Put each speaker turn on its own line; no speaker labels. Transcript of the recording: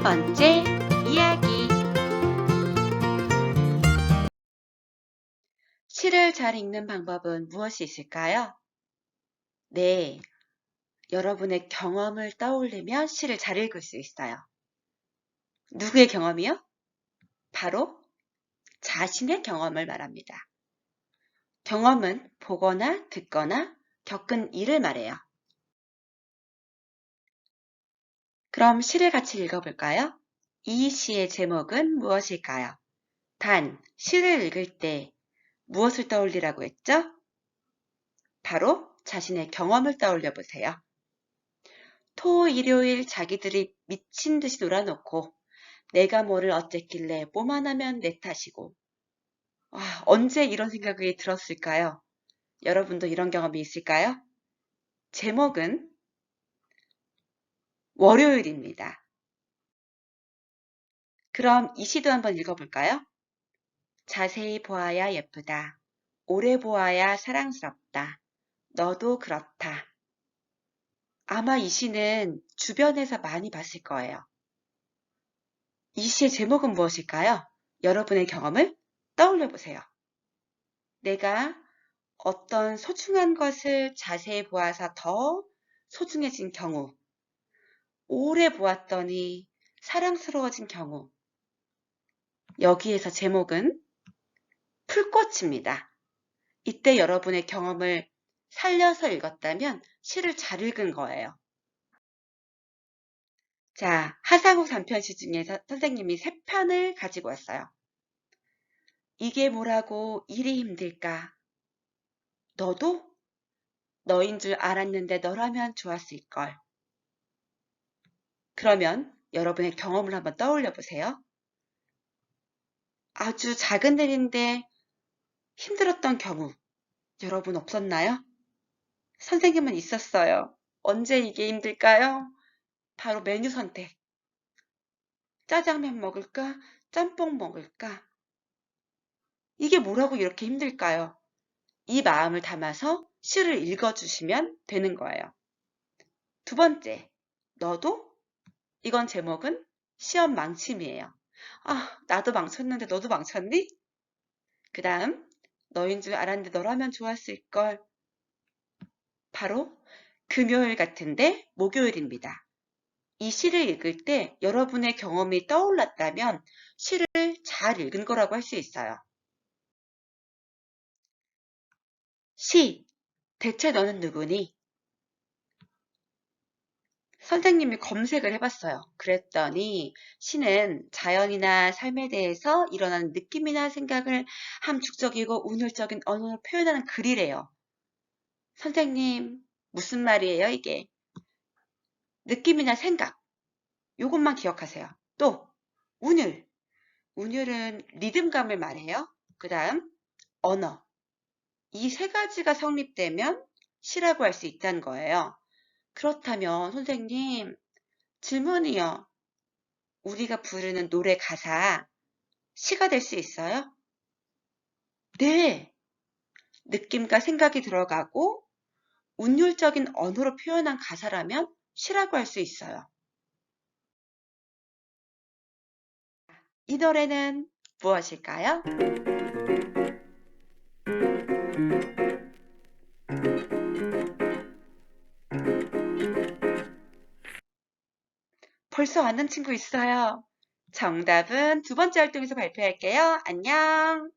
첫 번째 이야기. 시를 잘 읽는 방법은 무엇이 있을까요? 네, 여러분의 경험을 떠올리면 시를 잘 읽을 수 있어요. 누구의 경험이요? 바로 자신의 경험을 말합니다. 경험은 보거나 듣거나 겪은 일을 말해요. 그럼 시를 같이 읽어볼까요? 이 시의 제목은 무엇일까요? 단, 시를 읽을 때 무엇을 떠올리라고 했죠? 바로 자신의 경험을 떠올려 보세요. 토, 일요일 자기들이 미친 듯이 놀아놓고 내가 뭐를 어쨌길래 뭐만 하면 내 탓이고 아, 언제 이런 생각이 들었을까요? 여러분도 이런 경험이 있을까요? 제목은 월요일입니다. 그럼 이 시도 한번 읽어볼까요? 자세히 보아야 예쁘다. 오래 보아야 사랑스럽다. 너도 그렇다. 아마 이 시는 주변에서 많이 봤을 거예요. 이 시의 제목은 무엇일까요? 여러분의 경험을 떠올려 보세요. 내가 어떤 소중한 것을 자세히 보아서 더 소중해진 경우, 오래 보았더니 사랑스러워진 경우, 여기에서 제목은 풀꽃입니다. 이때 여러분의 경험을 살려서 읽었다면 시를 잘 읽은 거예요. 자, 하상욱 단편시 중에서 선생님이 세 편을 가지고 왔어요. 이게 뭐라고 일이 힘들까? 너도? 너인 줄 알았는데 너라면 좋았을걸. 그러면 여러분의 경험을 한번 떠올려 보세요. 아주 작은 일인데 힘들었던 경우 여러분 없었나요? 선생님은 있었어요. 언제 이게 힘들까요? 바로 메뉴 선택. 짜장면 먹을까? 짬뽕 먹을까? 이게 뭐라고 이렇게 힘들까요? 이 마음을 담아서 시를 읽어주시면 되는 거예요. 두 번째, 너도? 이건 제목은 시험 망침이에요. 아, 나도 망쳤는데 너도 망쳤니? 그 다음, 너인 줄 알았는데 너라면 좋았을걸. 바로 금요일 같은데 목요일입니다. 이 시를 읽을 때 여러분의 경험이 떠올랐다면 시를 잘 읽은 거라고 할 수 있어요. 시, 대체 너는 누구니? 선생님이 검색을 해봤어요. 그랬더니 시는 자연이나 삶에 대해서 일어나는 느낌이나 생각을 함축적이고 운율적인 언어로 표현하는 글이래요. 선생님, 무슨 말이에요, 이게? 느낌이나 생각. 요것만 기억하세요. 또, 운율. 운율은 리듬감을 말해요. 그 다음, 언어. 이 세 가지가 성립되면 시라고 할 수 있다는 거예요. 그렇다면 선생님 질문이요. 우리가 부르는 노래 가사 시가 될 수 있어요? 네. 느낌과 생각이 들어가고 운율적인 언어로 표현한 가사라면 시라고 할 수 있어요. 이 노래는 무엇일까요? 벌써 아는 친구 있어요. 정답은 두 번째 활동에서 발표할게요. 안녕.